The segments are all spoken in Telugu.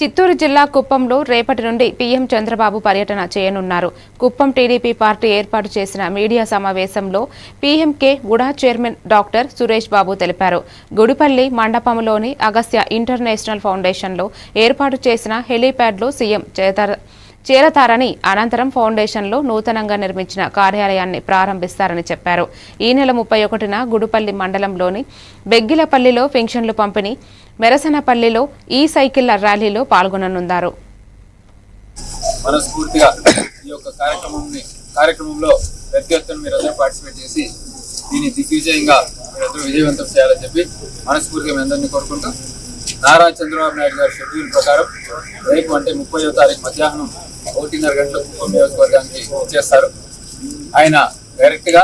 చిత్తూరు జిల్లా కుప్పంలో రేపటి నుండి పీఎం చంద్రబాబు పర్యటన చేయనున్నారు. కుప్పం టీడీపీ పార్టీ ఏర్పాటు చేసిన మీడియా సమావేశంలో PMK UDA chairman doctor Suresh Babu తెలిపారు. గుడిపల్లి మండపంలోని అగస్త్య ఇంటర్నేషనల్ ఫౌండేషన్లో ఏర్పాటు చేసిన హెలీప్యాడ్లో సీఎం చేతార చేరతారని అనంతరం ఫౌండేషన్లో నూతనంగా నిర్మించిన కార్యాలయాన్ని ప్రారంభిస్తారని చెప్పారు. ఈ నెల ముప్పై ఒకటిన గుడుపల్లి మండలంలోని బెగ్గిలపల్లిలో పెన్షన్లు పంపిణీ మెరసనపల్లిలో ఈ సైకిళ్ళ ర్యాలీలో పాల్గొననున్నారు. మనస్ఫూర్తిగా ఈ యొక్క కార్యక్రమంని కార్యక్రమంలో మీరందరూ పార్టిసిపేట్ చేసి దీన్ని దిగ్విజయంగా మీరందరూ విజయవంతం చేయాలని చెప్పి మనస్ఫూర్తిగా మీ అందరినీ కోరుకుంటూ నారా చంద్రబాబు నాయుడు గారి షెడ్యూల్ ప్రకారం రేపు అంటే ముప్పైవ తారీఖు మధ్యాహ్నం ఒకటిన్నర గంటలకు నియోజకవర్గానికి వచ్చేస్తారు ఆయన డైరెక్ట్గా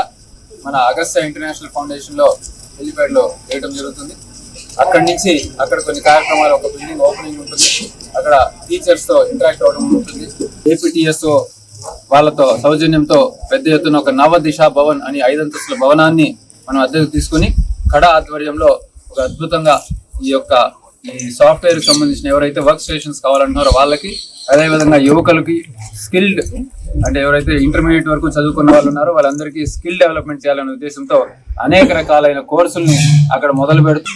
మన అగస్త ఇంటర్నేషనల్ ఫౌండేషన్లో వేయడం జరుగుతుంది. అక్కడి నుంచి అక్కడ కొన్ని కార్యక్రమాలు ఒక బిల్డింగ్ ఓపెనింగ్ ఉంటుంది. అక్కడ టీచర్స్తో ఇంటరాక్ట్ అవ్వడం ఉంటుంది. ఏపీటీఎస్ వాళ్ళతో సౌజన్యంతో పెద్ద ఎత్తున ఒక నవ దిశ భవన్ అని ఐదంతస్తుల భవనాన్ని మనం అద్దెకు తీసుకుని కడ ఆధ్వర్యంలో ఒక అద్భుతంగా ఈ యొక్క ఈ సాఫ్ట్వేర్ సంబంధించిన ఎవరైతే వర్క్ స్టేషన్స్ కావాలంటున్నారో వాళ్ళకి అదేవిధంగా యువకులకి స్కిల్డ్ అంటే ఎవరైతే ఇంటర్మీడియట్ వరకు చదువుకున్న వాళ్ళు ఉన్నారో వాళ్ళందరికీ స్కిల్ డెవలప్మెంట్ చేయాలనే ఉద్దేశంతో అనేక రకాలైన కోర్సుల్ని అక్కడ మొదలు పెడుతూ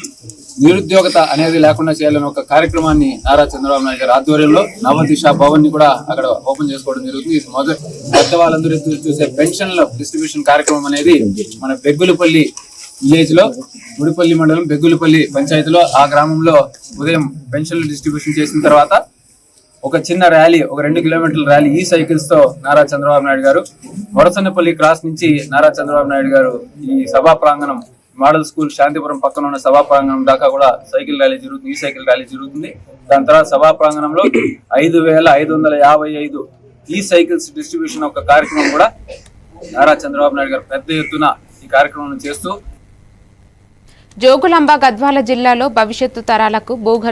నిరుద్యోగత అనేది లేకుండా చేయాలని ఒక కార్యక్రమాన్ని నారా చంద్రబాబు నాయుడు గారి ఆధ్వర్యంలో నవ దిశ భవన్ని కూడా అక్కడ ఓపెన్ చేసుకోవడం జరుగుతుంది. ఇది మొదటి పెద్ద వాళ్ళందరూ చూసే పెన్షన్ల డిస్ట్రిబ్యూషన్ కార్యక్రమం అనేది మన బెగ్గులపల్లి విలేజ్లో గుడిపల్లి మండలం బెగ్గులపల్లి పంచాయతీలో ఆ గ్రామంలో ఉదయం పెన్షన్లు డిస్ట్రిబ్యూషన్ చేసిన తర్వాత ఒక చిన్న ర్యాలీ ఒక రెండు కిలోమీటర్ల ర్యాలీ ఈ సైకిల్స్తో నారా చంద్రబాబు నాయుడు గారు వరసన్నపల్లి క్రాస్ నుంచి నారా చంద్రబాబు నాయుడు గారు ఈ సభా ప్రాంగణం మోడల్ స్కూల్ శాంతిపురం పక్కన ఉన్న సభా ప్రాంగణం దాకా కూడా సైకిల్ ర్యాలీ జరుగుతుంది ఈ సైకిల్ ర్యాలీ జరుగుతుంది. దాని తర్వాత సభా ప్రాంగణంలో ఐదు వేల ఐదు వందల యాభై ఐదు ఈ సైకిల్స్ డిస్ట్రిబ్యూషన్ ఒక కార్యక్రమం కూడా నారా చంద్రబాబు నాయుడు గారు పెద్ద ఎత్తున ఈ కార్యక్రమం చేస్తూ జోగులాంబ గద్వాల జిల్లాలో భవిష్యత్తు తరాలకు భూగర్భ